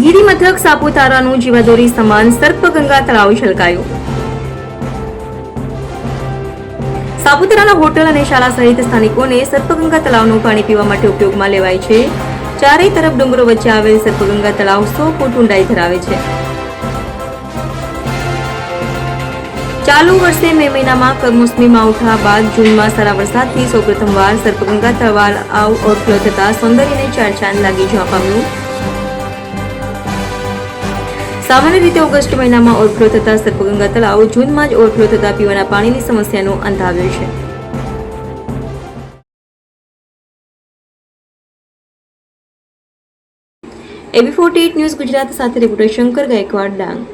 ગિરિમથક સાપુતારાનું જીવાદોરી સમાન સર્પગંગા તળાવ છલકાયું. સાપુતારાના હોટલ અને શાળા સહિત સ્થાનિકોને સર્પગંગા તળાવનું પાણી પીવા માટે ઉપયોગમાં લેવાય છે. ચારેય તરફ ડુંગરો વચ્ચે આવેલ સર્પગંગા તળાવ સો ફૂટ ઊંડાઈ ધરાવે છે. ચાલુ વર્ષે મે મહિનામાં કમોસમી માવઠા બાદ જૂનમાં સારા વરસાદથી સૌપ્રથમવાર સર્પગંગા તળાવ ઓવરફ્લો થતા સૌંદર્યને ચાર ચાંદ લાગી જવા પામ્યું. સામાન્ય રીતે ઓગસ્ટ મહિનામાં ઓવરફ્લો થતા સર્પગંગા તળાવ જૂનમાં જ ઓવરફ્લો થતા પીવાના પાણીની સમસ્યાનો અંત આવ્યો છે. એબી ફોર્ટી ન્યૂઝ ગુજરાત સાથે રિપોર્ટર શંકર ગાયકવાડ ડાંગ.